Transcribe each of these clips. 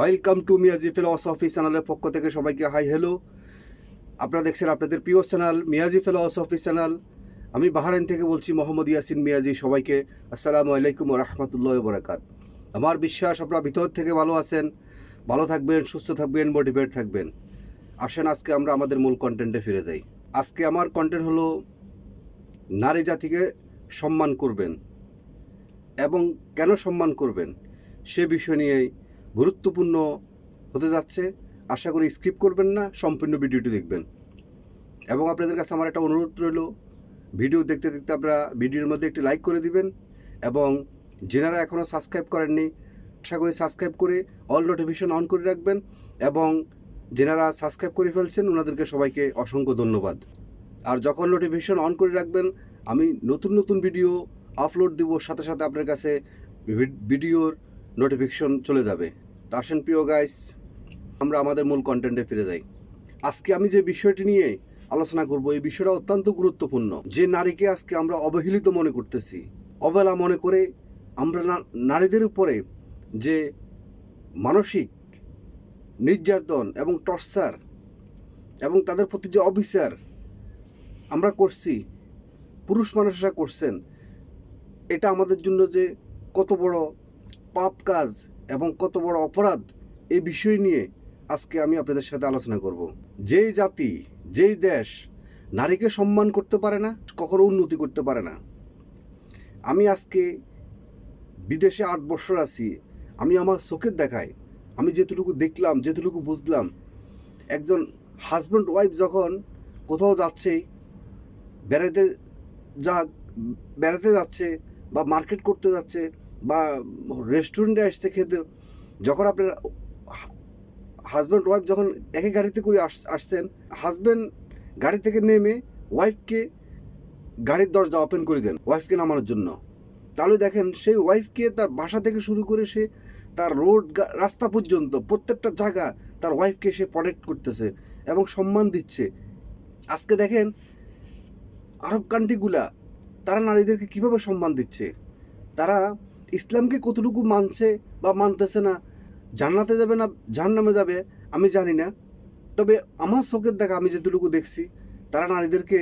Welcome to Miyaji philosophy চ্যানেলের পক্ষ থেকে সবাইকে হাই হ্যালো। আপনারা দেখছেন আপনাদের প্রিয় চ্যানেল, মিয়াজি ফিলসফি চ্যানেল। আমি বাহারাইন থেকে বলছি মোহাম্মদ ইয়াসিন মিয়াজি, সবাইকে আসসালামু আলাইকুম রহমতুল্লাহ বরাকাত। আমার বিশ্বাস, আপনারা ভিতর থেকে ভালো আছেন, ভালো থাকবেন, সুস্থ থাকবেন মোটিভেট থাকবেন। আসেন, আজকে আমরা আমাদের মূল কন্টেন্টে ফিরে যাই। আজকে আমার কন্টেন্ট হলো, নারী জাতিকে সম্মান করবেন। এবং কেন সম্মান করবেন? সে বিষয় নিয়েই গুরুত্বপূর্ণ হতে যাচ্ছে। আশা করি স্কিপ করবেন না, সম্পূর্ণ ভিডিওটি দেখবেন। এবং আপনাদের কাছে আমার একটা অনুরোধ রইল, ভিডিও দেখতে দেখতে আপনারা ভিডিওর মধ্যে একটি লাইক করে দিবেন এবং যেনারা এখনও সাবস্ক্রাইব করেননি, আশা করি সাবস্ক্রাইব করে অল নোটিফিকেশন অন করে রাখবেন এবং যেনারা সাবস্ক্রাইব করে ফেলছেন, ওনাদেরকে সবাইকে অসংখ্য ধন্যবাদ। আর যখন নোটিফিকেশন অন করে রাখবেন, আমি নতুন নতুন ভিডিও আপলোড দিব, সাথে সাথে আপনার কাছে ভিডিওর নোটিফিকেশন চলে যাবে। তা আসেন প্রিয় গাইস আমরা আমাদের মূল কন্টেন্টে ফিরে যাই। আজকে আমি যে বিষয়টি নিয়ে আলোচনা করব, এই বিষয়টা অত্যন্ত গুরুত্বপূর্ণ। যে নারীকে আজকে আমরা অবহেলিত মনে করতেছি, অবহেলা মনে করে আমরা নারীদের উপরে যে মানসিক নির্যাতন এবং টর্চার এবং তাদের প্রতি যে অবিচার আমরা করছি, পুরুষ মানুষরা করছেন, এটা আমাদের জন্য যে কত বড় পাপ কাজ এবং কত বড় অপরাধ এই বিষয় নিয়ে আজকে আমি আপনাদের সাথে আলোচনা করব। যেই জাতি, যেই দেশ নারীকে সম্মান করতে পারে না, কখনো উন্নতি করতে পারে না। আমি আজকে বিদেশে আট বছর আছি, আমি আমার চোখের দেখায়, আমি যেটুকু দেখলাম, যেটুকু বুঝলাম, একজন হাজব্যান্ড ওয়াইফ যখন কোথাও যাচ্ছে বেড়াতে যা বেড়াতে যাচ্ছে বা মার্কেট করতে যাচ্ছে বা রেস্টুরেন্টে আসতে খেতে, যখন আপনার হাজব্যান্ড ওয়াইফ যখন একই গাড়িতে করে আস, আসছেন হাজব্যান্ড গাড়ি থেকে নেমে ওয়াইফকে গাড়ির দরজা ওপেন করে দেন ওয়াইফকে নামানোর জন্য। তাহলে দেখেন, সেই ওয়াইফকে তার বাসা থেকে শুরু করে সে তার রোড রাস্তা পর্যন্ত, প্রত্যেকটা জায়গা তার ওয়াইফকে সে প্রোটেক্ট করতেছে এবং সম্মান দিচ্ছে। আজকে দেখেন, আরব কান্ট্রিগুলা তারা নারীদেরকে কীভাবে সম্মান দিচ্ছে? তারা ইসলামকে কতটুকু মানছে বা মানতেছে না, জান্নাতে যাবে না, জাহান্নামে যাবে, আমি জানি না। তবে আমার চোখের দেখা আমি যেটুকু দেখছি, তারা নারীদেরকে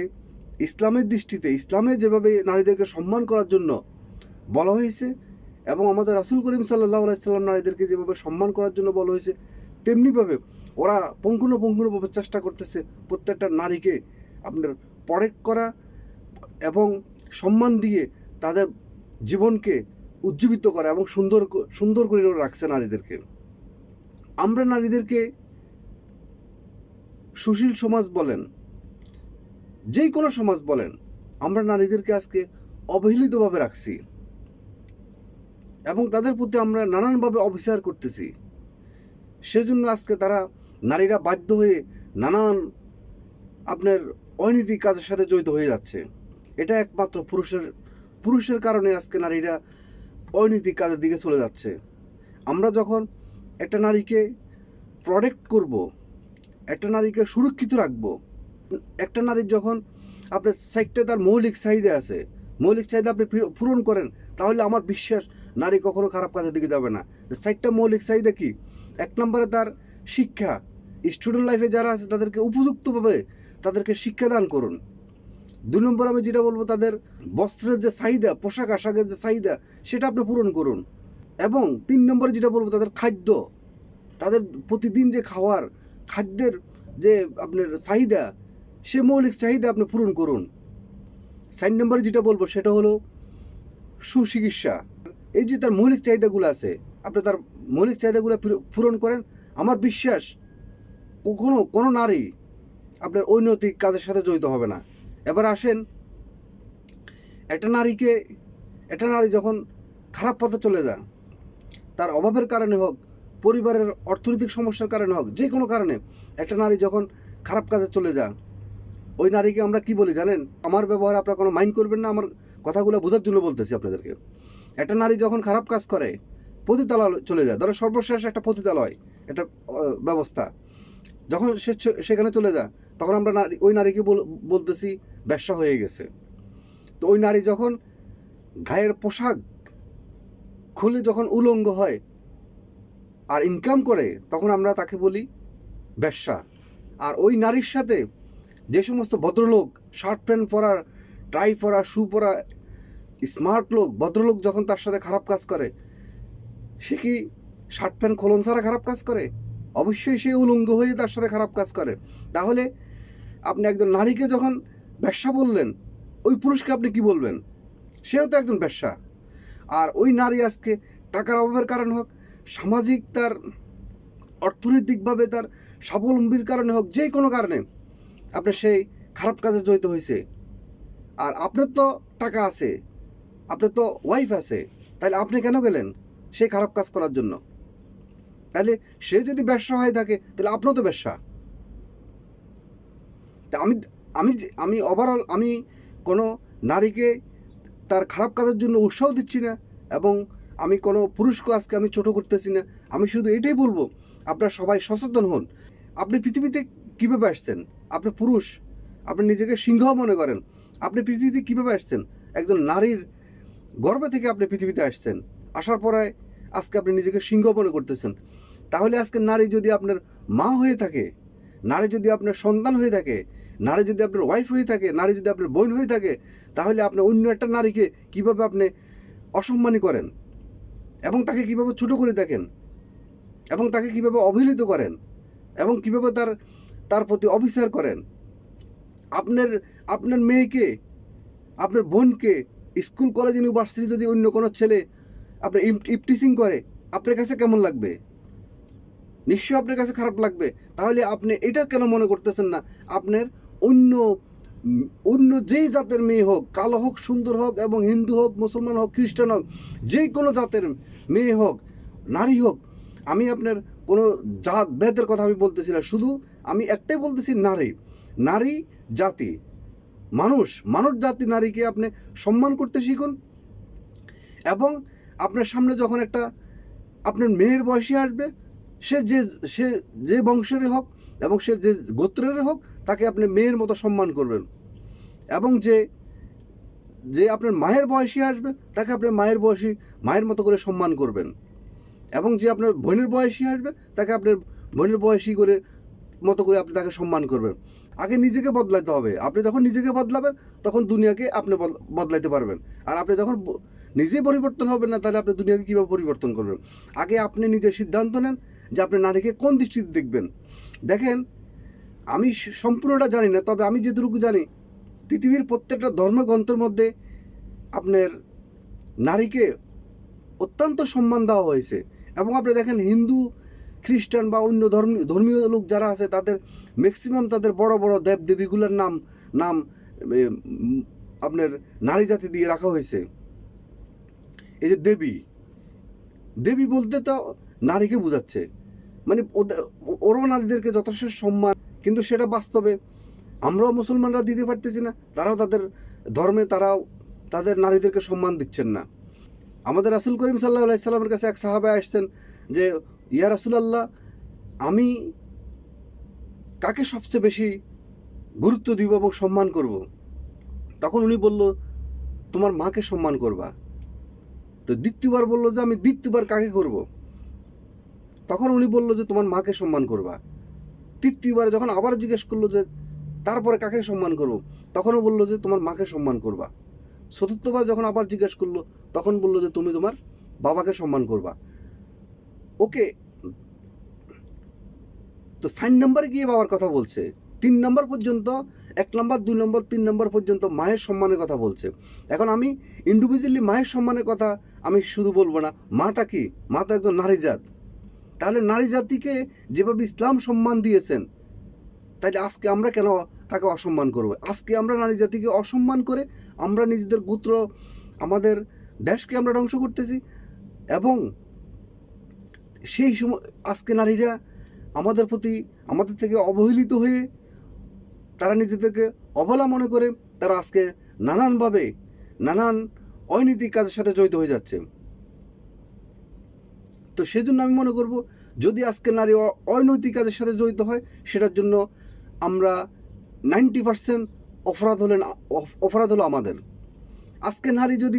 ইসলামের দৃষ্টিতে, ইসলামে যেভাবে নারীদেরকে সম্মান করার জন্য বলা হয়েছে এবং আমাদের রাসুল করিম সাল্লাহ আলাইসাল্লাম নারীদেরকে যেভাবে সম্মান করার জন্য বলা হয়েছে, তেমনিভাবে ওরা পঙ্কুনো পঙ্কুনোভাবে চেষ্টা করতেছে প্রত্যেকটা নারীকে আপনার প্রোটেক্ট করা এবং সম্মান দিয়ে তাদের জীবনকে উজ্জীবিত করা এবং সুন্দর সুন্দর করে রাখছে নারীদেরকে। আমরা নারীদেরকে সুশীল সমাজ বলেন যেই কোনো সমাজ বলেন, আমরা নারীদেরকে আজকে অবহেলিতভাবে রাখছি এবং তাদের প্রতি আমরা নানানভাবে অবিচার করতেছি। সেজন্য আজকে তারা নারীরা বাধ্য হয়ে নানান আপনার অনৈতিক কাজের সাথে জড়িত হয়ে যাচ্ছে। এটা একমাত্র পুরুষের পুরুষের কারণে আজকে নারীরা অনৈতিক কাজের দিকে চলে যাচ্ছে। আমরা যখন একটা নারীকে প্রোটেক্ট করব, একটা নারীকে সুরক্ষিত রাখব, একটা নারীর যখন আপনার সাইডটা তার মৌলিক চাহিদা আছে, মৌলিক চাহিদা আপনি পূরণ করেন, তাহলে আমার বিশ্বাস নারী কখনো খারাপ কাজের দিকে যাবে না। সাইডটা মৌলিক চাহিদা কি? এক নম্বরে তার শিক্ষা। স্টুডেন্ট লাইফে যারা আছে তাদেরকে উপযুক্তভাবে তাদেরকে শিক্ষাদান করুন। দুই নম্বর আমি যেটা বলব, তাদের বস্ত্রের যে চাহিদা, পোশাক আশাকের যে চাহিদা, সেটা আপনি পূরণ করুন। এবং তিন নম্বরে যেটা বলব, তাদের খাদ্য। তাদের প্রতিদিন যে খাওয়ার খাদ্যের যে আপনার চাহিদা, সে মৌলিক চাহিদা আপনি পূরণ করুন। চার নম্বরে যেটা বলব, সেটা হলো সুচিকিৎসা। এই যে তার মৌলিক চাহিদাগুলো আছে, আপনি তার মৌলিক চাহিদাগুলো পূরণ করেন। আমার বিশ্বাস, কখনো কোনো নারী আপনার অনৈতিক কাজের সাথে জড়িত হবে না। এবার আসেন, একটা নারীকে, একটা নারী যখন খারাপ পথে চলে যায়, তার অভাবের কারণে হোক, পরিবারের অর্থনৈতিক সমস্যার কারণে হোক, যে কোনো কারণে একটা নারী যখন খারাপ কাজে চলে যায়, ওই নারীকে আমরা কি বলি জানেন? আমার ব্যবহার আপনারা কোনো মাইন্ড করবেন না, আমার কথাগুলো বোঝার জন্য বলতেছি আপনাদেরকে। একটা নারী যখন খারাপ কাজ করে, পতিতালয় চলে যায় ধরো সর্বশেষ একটা পতিতালয়, একটা ব্যবস্থা। যখন সে সেখানে চলে যায়, তখন আমরা নারী, ওই নারীকে বল- বলতেছি, ব্যবসা হয়ে গেছে। তো ওই নারী যখন গায়ের পোশাক খুলে যখন উলঙ্গ হয় আর ইনকাম করে, তখন আমরা তাকে বলি ব্যবসা। আর ওই নারীর সাথে যে সমস্ত ভদ্রলোক, শার্ট প্যান্ট পরা, টাই পরা, শু পরা, স্মার্ট লোক, ভদ্রলোক যখন তার সাথে খারাপ কাজ করে, সে কি শার্ট প্যান্ট খোলন ছাড়া খারাপ কাজ করে? অবশ্যই সে উলঙ্গ হয়ে তার সাথে খারাপ কাজ করে। তাহলে আপনি একজন নারীকে যখন ব্যবসা বললেন, ওই পুরুষকে আপনি কি বলবেন? সেও তো একজন ব্যবসা। আর ওই নারী আজকে টাকার অভাবের কারণ হোক, সামাজিক তার অর্থনৈতিকভাবে তার স্বাবলম্বীর কারণে হোক, যে কোনো কারণে আপনার সেই খারাপ কাজে জড়িত হয়েছে। আর আপনার তো টাকা আছে, আপনার তো ওয়াইফ আছে, তাহলে আপনি কেন গেলেন সেই খারাপ কাজ করার জন্য? তাহলে সে যদি ব্যবসা হয়ে থাকে, তাহলে আপনারও তো ব্যবসা। তা আমি আমি আমি ওভারঅল আমি কোনো নারীকে তার খারাপ কাজের জন্য উৎসাহ দিচ্ছি না এবং আমি কোনো পুরুষকে আজকে আমি ছোট করতেছি না। আমি শুধু এটাই বলব, আপনারা সবাই সচেতন হন। আপনি পৃথিবীতে কীভাবে আসছেন? আপনি পুরুষ, আপনি নিজেকে সিংহ মনে করেন। আপনি পৃথিবীতে কীভাবে আসছেন? একজন নারীর গর্ভ থেকে আপনি পৃথিবীতে আসছেন। আসার পরে আজকে আপনি নিজেকে সিংহ মনে করতেছেন। তাহলে আজকে নারী যদি আপনার মা হয়ে থাকে, নারী যদি আপনার সন্তান হয়ে থাকে, নারী যদি আপনার ওয়াইফ হয়ে থাকে, নারী যদি আপনার বোন হয়ে থাকে, তাহলে আপনি অন্য একটা নারীকে কীভাবে আপনি অসম্মানী করেন? এবং তাকে কীভাবে ছোট করে দেখেন? এবং তাকে কীভাবে অবহেলিত করেন? এবং কীভাবে তার তার প্রতি অবিচার করেন? আপনার আপনার মেয়েকে, আপনার বোনকে স্কুল কলেজ ইউনিভার্সিটি যদি অন্য কোনো ছেলে আপনার ইপটিসিং করে, আপনার কাছে কেমন লাগবে? নিশ্চয়ই আপনার কাছে খারাপ লাগবে। তাহলে আপনি এটা কেন মনে করতেছেন না? আপনার অন্য অন্য যেই জাতের মেয়ে হোক, কালো হোক, সুন্দর হোক এবং হিন্দু হোক, মুসলমান হোক, খ্রিস্টান হোক যে কোনো জাতের মেয়ে হোক, নারী হোক, আমি আপনার কোনো জাত ভেদের কথা আমি বলতেছি না। শুধু আমি একটাই বলতেছি নারী। নারী জাতি। মানুষ, মানব জাতি নারীকে আপনি সম্মান করতে শিখুন এবং আপনার সামনে যখন একটা আপনার মেয়ের বয়সী আসবে সে যে সে যে বংশেরই হোক এবং সে যে গোত্রের হোক, তাকে আপনি মেয়ের মতো সম্মান করবেন। এবং যে যে আপনার মায়ের বয়সী আসবে, তাকে আপনার মায়ের বয়সী, মায়ের মতো করে সম্মান করবেন। এবং যে আপনার বোনের বয়সী আসবে, তাকে আপনার বোনের বয়সী করে মতো করে আপনি তাকে সম্মান করবেন। আগে নিজেকে বদলাতে হবে। আপনি যখন নিজেকে বদলাবেন, তখন দুনিয়াকে আপনি বদলাইতে পারবেন। আর আপনি যখন নিজেই পরিবর্তন হবেন না, তাহলে আপনি দুনিয়াকে কীভাবে পরিবর্তন করবেন? আগে আপনি নিজে সিদ্ধান্ত নেন যে আপনি নারীকে কোন দৃষ্টিতে দেখবেন। দেখেন, আমি সম্পূর্ণটা জানি না, তবে আমি যেটুকু জানি, পৃথিবীর প্রত্যেকটা ধর্মগ্রন্থের মধ্যে আপনার নারীকে অত্যন্ত সম্মান দেওয়া হয়েছে। এবং আপনি দেখেন হিন্দু খ্রিস্টান বা অন্য ধর্ম, ধর্মীয় লোক যারা আছে তাদের ম্যাক্সিমাম তাদের বড় বড় দেব দেবীগুলোর নাম নাম আপনার নারী জাতি দিয়ে রাখা হয়েছে। এই যে দেবী দেবী বলতে তো নারীকে বোঝাচ্ছে। মানে ওরাও নারীদেরকে যথেষ্ট সম্মান, কিন্তু সেটা বাস্তবে আমরাও মুসলমানরা দিতে পারতেছি না, তারাও তাদের ধর্মে তারাও তাদের নারীদেরকে সম্মান দিচ্ছেন না। আমাদের রাসুল করিম সাল্লাহ আলাইসাল্লামের কাছে এক সাহাবায় আসছেন যে ইয়া রাসুলাল্লাহ, আমি কাকে সবচেয়ে বেশি গুরুত্ব দিব এবং সম্মান করব? তখন উনি বলল, তোমার মাকে সম্মান করবা। তো দ্বিতীয়বার বলল যে, আমি দ্বিতীয়বার কাকে করব? তখন উনি বলল যে, তোমার মাকে সম্মান করবা। তৃতীয়বার যখন আবার জিজ্ঞেস করল যে, তারপরে কাকে সম্মান করব? তখনও বলল যে, তোমার মাকে সম্মান করবা। চতুর্থবার যখন আবার জিজ্ঞেস করল, তখন বলল যে, তুমি তোমার বাবাকে সম্মান করবা। ওকে, তো সাইন নাম্বারে গিয়ে বাবার কথা বলছে। তিন নম্বর পর্যন্ত, এক নম্বর, দুই নম্বর, তিন নম্বর পর্যন্ত মায়ের সম্মানের কথা বলছে। এখন আমি ইন্ডিভিজুয়ালি মায়ের সম্মানের কথা আমি শুধু বলব না, মাটা কি? মা তো একজন নারী জাত। তাহলে নারী জাতিকে যেভাবে ইসলাম সম্মান দিয়েছেন, তাইলে আজকে আমরা কেন তাকে অসম্মান করব? আজকে আমরা নারী জাতিকে অসম্মান করে আমরা নিজেদের গোত্র, আমাদের দেশকে আমরা ধ্বংস করতেছি এবং সেই সময় আজকে নারীরা আমাদের প্রতি, আমাদের থেকে অবহেলিত হয়ে তারা নিজেদেরকে অবলা মনে করে, তারা আজকে নানানভাবে নানান অনৈতিক কাজের সাথে জড়িত হয়ে যাচ্ছে। তো সেজন্য আমি মনে করব, যদি আজকে নারী অনৈতিক কাজের সাথে জড়িত হয়, সেটার জন্য আমরা নাইনটি পার্সেন্ট অপরাধ হলেন অপরাধ হলো আমাদের। আজকে নারী যদি,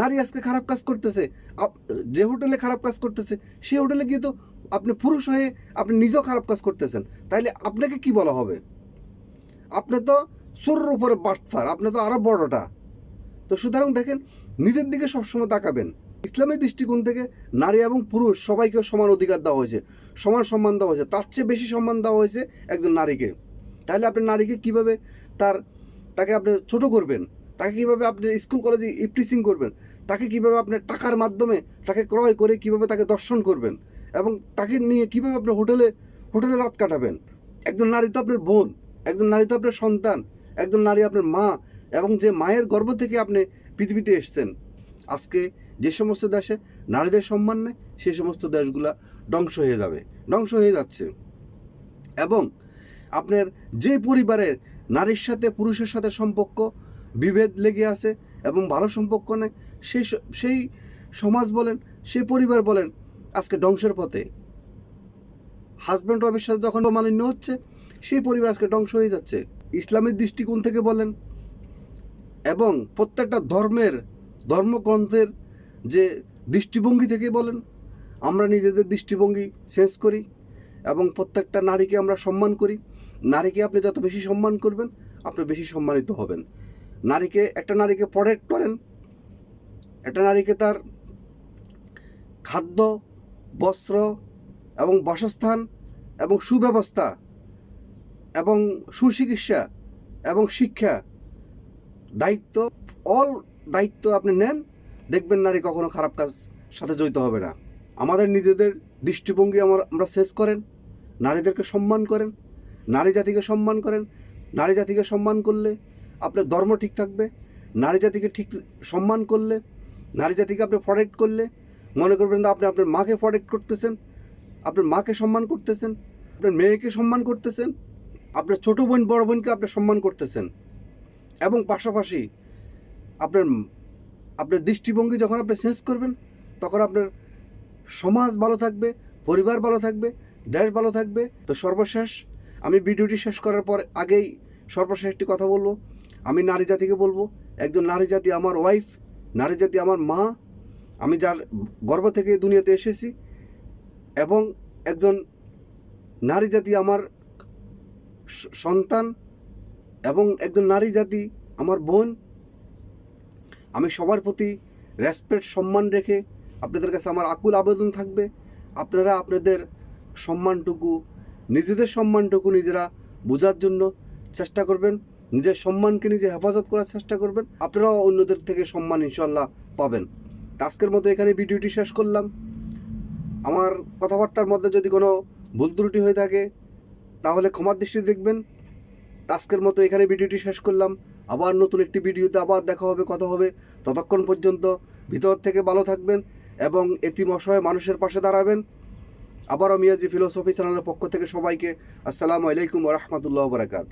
নারী আজকে খারাপ কাজ করতেছে যে হোটেলে খারাপ কাজ করতেছে সেই হোটেলে গিয়ে তো আপনি পুরুষ হয়ে আপনি নিজেও খারাপ কাজ করতেছেন। তাইলে আপনাকে কি বলা হবে? আপনি তো সুরের উপরে বাটফার, আপনি তো আরও বড়টা। তো সুতরাং দেখেন, নিজের দিকে সবসময় তাকাবেন। ইসলামের দৃষ্টিকোণ থেকে নারী এবং পুরুষ সবাইকে সমান অধিকার দেওয়া হয়েছে, সমান সম্মান দেওয়া হয়েছে, তার চেয়ে বেশি সম্মান দেওয়া হয়েছে একজন নারীকে। তাহলে আপনি নারীকে কীভাবে তার, তাকে আপনি ছোট করবেন? তাকে কীভাবে আপনি স্কুল, কলেজে ইপ্রিসিং করবেন? তাকে কীভাবে আপনি টাকার মাধ্যমে তাকে ক্রয় করে কীভাবে তাকে দর্শন করবেন? এবং তাকে নিয়ে কীভাবে আপনি হোটেলে হোটেলে রাত কাটাবেন? একজন নারী তো আপনার বোন, একজন নারী তো আপনার সন্তান, একজন নারী আপনার মা, এবং যে মায়ের গর্ভ থেকে আপনি পৃথিবীতে এসছেন। আজকে যে সমস্ত দেশে নারীদের সম্মান নেই সেই সমস্ত দেশগুলা ধ্বংস হয়ে যাবে, ধ্বংস হয়ে যাচ্ছে। এবং আপনার যে পরিবারের নারীর সাথে পুরুষের সাথে সম্পর্ক বিভেদ লেগে আছে এবং ভালো সম্পর্ক নেই। সেই সেই সমাজ বলেন, সেই পরিবার বলেন, আজকে ধ্বংসের পথে। হাজব্যান্ড ওয়াইফের সাথে যখন মালিন্য হচ্ছে, সেই পরিবার আজকে ধ্বংস হয়ে যাচ্ছে। ইসলামের দৃষ্টিকোণ থেকে বলেন, এবং প্রত্যেকটা ধর্মের, ধর্মগ্রন্থের যে দৃষ্টিভঙ্গি থেকে বলেন, আমরা নিজেদের দৃষ্টিভঙ্গি চেঞ্জ করি এবং প্রত্যেকটা নারীকে আমরা সম্মান করি। নারীকে আপনি যত বেশি সম্মান করবেন, আপনি বেশি সম্মানিত হবেন। নারীকে, একটা নারীকে প্রোটেক্ট করেন। একটা নারীকে তার খাদ্য, বস্ত্র এবং বাসস্থান এবং সুব্যবস্থা এবং সুচিকিৎসা এবং শিক্ষা দায়িত্ব অল দায়িত্ব আপনি নেন। দেখবেন নারী কখনো খারাপ কাজ সাথে জড়িত হবে না। আমাদের নিজেদের দৃষ্টিভঙ্গি আমার, আমরা শেষ করেন। নারীদেরকে সম্মান করেন। নারী জাতিকে সম্মান করেন। নারী জাতিকে সম্মান করলে আপনার ধর্ম ঠিক থাকবে, নারী জাতিকে ঠিক সম্মান করলে, নারী জাতিকে আপনি প্রোটেক্ট করলে, মনে করবেন না আপনি আপনার মাকে প্রোটেক্ট করতেছেন, আপনার মাকে সম্মান করতেছেন, আপনার মেয়েকে সম্মান করতেছেন, আপনার ছোটো বোন, বড় বোনকে আপনি সম্মান করতেছেন। এবং পাশাপাশি আপনার আপনার দৃষ্টিভঙ্গি যখন আপনি চেঞ্জ করবেন, তখন আপনার সমাজ ভালো থাকবে, পরিবার ভালো থাকবে, দেশ ভালো থাকবে। তো সর্বশেষ, আমি ভিডিওটি শেষ করার পর আগেই সর্বশেষ একটি কথা বলব। আমি নারী জাতিকে বলব, একজন নারী জাতি আমার ওয়াইফ নারী জাতি আমার মা, আমি যার গর্ব থেকে দুনিয়াতে এসেছি, এবং একজন নারী জাতি আমার সন্তান, এবং একজন নারী জাতি আমার বোন। আমি সবার প্রতি রেসপেক্ট সম্মান রেখে আপনাদের কাছে আমার আকুল আবেদন থাকবে। আপনারা আপনাদের সম্মানটুকু, নিজেদের সম্মানটুকু নিজেরা বোঝার জন্য চেষ্টা করবেন। নিজের সম্মানকে নিজে হেফাজত করার চেষ্টা করবেন। আপনারাও অন্যদের থেকে সম্মান ইনশাল্লাহ পাবেন। আজকের মতো এখানে ভিডিওটি শেষ করলাম। আমার কথাবার্তার মধ্যে যদি কোনো ভুল ত্রুটি হয়ে থাকে, তাহলে ক্ষমার দৃষ্টি দেখবেন। আজকের মতো এখানে ভিডিওটি শেষ করলাম। আবার নতুন একটি ভিডিওতে আবার দেখা হবে, কথা হবে। ততক্ষণ পর্যন্ত ভিতর থেকে ভালো থাকবেন এবং এতিম অসহায় মানুষের পাশে দাঁড়াবেন। আবারও মিয়াজি ফিলোসফি চ্যানেলের পক্ষ থেকে সবাইকে আসসালামু আলাইকুম রহমতুল্লাহ বারাকাত